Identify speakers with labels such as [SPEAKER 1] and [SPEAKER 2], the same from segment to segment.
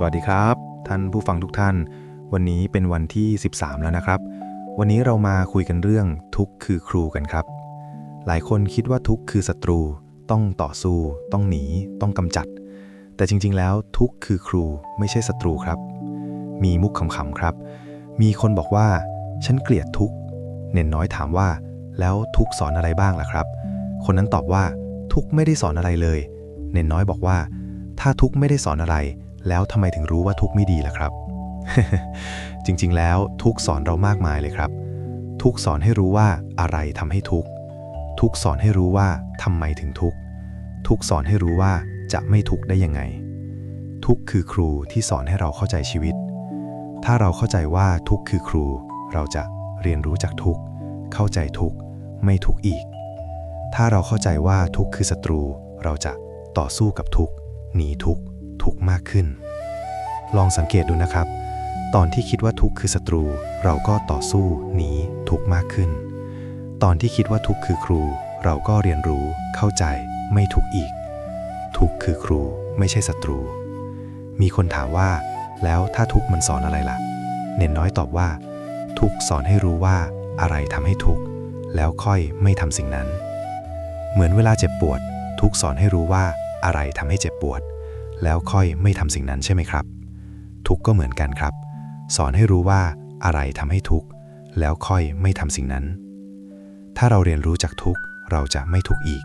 [SPEAKER 1] สวัสดีครับ ท่านผู้ฟังทุกท่าน วันนี้เป็นวันที่ 13 แล้วนะครับ วันนี้เรามาคุยกันเรื่องทุกคือครูกันครับ หลายคนคิดว่าทุกคือศัตรู ต้องต่อสู้ ต้องหนี ต้องกำจัด แต่จริงๆ แล้วทุกคือครูไม่ใช่ศัตรูครับ มีมุกขำๆครับ มีคนบอกว่า ฉันเกลียดทุกเน่นน้อยถามว่า แล้วทุกสอนอะไรบ้างล่ะครับ คนนั้นตอบว่า ทุกไม่ได้สอนอะไรเลย เน่นน้อยบอกว่า ถ้าทุกไม่ได้สอนอะไร แล้วทำไมถึงรู้ว่าทุกข์ไม่ดีล่ะครับ จริงๆ แล้วทุกข์สอนเรามากมายเลยครับ ทุกข์สอนให้รู้ว่าอะไรทำให้ทุกข์ทุกข์สอนให้รู้ว่าทำไมถึงทุกข์ทุกข์สอนให้รู้ว่าจะไม่ทุกข์ได้ยังไง ทุกข์คือครูที่สอนให้เราเข้าใจชีวิต ถ้าเราเข้าใจว่าทุกข์คือครู เราจะเรียนรู้จากทุกข์เข้าใจทุกข์ไม่ทุกข์อีก ถ้าเราเข้าใจว่าทุกข์คือศัตรู เราจะต่อสู้กับทุกข์หนีทุกข์ ทุกข์มากขึ้น ลองสังเกตดูนะครับ ตอนที่คิดว่าทุกข์คือศัตรู เราก็ต่อสู้หนีทุกข์มากขึ้น ตอนที่คิดว่าทุกข์คือครู เราก็เรียนรู้ เข้าใจ ไม่ทุกข์อีก ทุกข์คือครูไม่ใช่ศัตรู มีคนถามว่า แล้วถ้าทุกข์มันสอนอะไรล่ะ เน่นน้อยตอบว่า ทุกข์สอนให้รู้ว่าอะไรทำให้ทุกข์แล้วค่อยไม่ทำสิ่งนั้น เหมือนเวลาเจ็บปวด ทุกข์สอนให้รู้ว่าอะไรทำให้เจ็บปวด แล้วค่อยไม่ทำสิ่งนั้นใช่ไหมครับ ทุกก็เหมือนกันครับ สอนให้รู้ว่าอะไรทำให้ทุกข์แล้วค่อยไม่ทำสิ่งนั้น ถ้าเราเรียนรู้จากทุกข์เราจะไม่ทุกข์อีก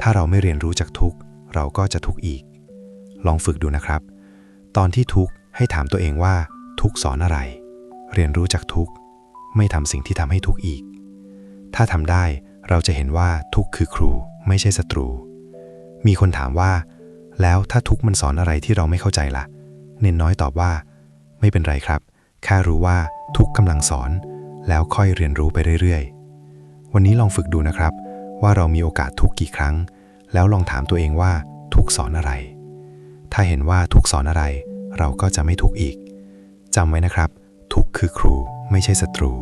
[SPEAKER 1] ถ้าเราไม่เรียนรู้จากทุกข์เราก็จะทุกข์อีก ลองฝึกดูนะครับ ตอนที่ทุกข์ให้ถามตัวเองว่า ทุกข์สอนอะไร เรียนรู้จากทุกข์ไม่ทำสิ่งที่ทำให้ทุกข์อีก ถ้าทำได้เราจะเห็นว่าทุกข์คือครูไม่ใช่ศัตรู มีคนถามว่า แล้วถ้าทุกมันสอนอะไรที่เราไม่เข้าใจล่ะ เน้นน้อยตอบว่า ไม่เป็นไรครับ แค่รู้ว่าทุกกำลังสอน แล้วค่อยเรียนรู้ไปเรื่อยๆ วันนี้ลองฝึกดูนะครับ ว่าเรามีโอกาสทุกกี่ครั้ง แล้วลองถามตัวเองว่าทุกสอนอะไร ถ้าเห็นว่าทุกสอนอะไร เราก็จะไม่ทุกอีกจำไว้นะครับ ทุกคือครูไม่ใช่ศัตรู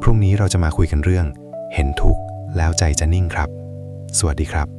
[SPEAKER 1] พรุ่งนี้เราจะมาคุยกันเรื่อง เห็นทุกข์แล้วใจจะนิ่งครับ สวัสดีครับ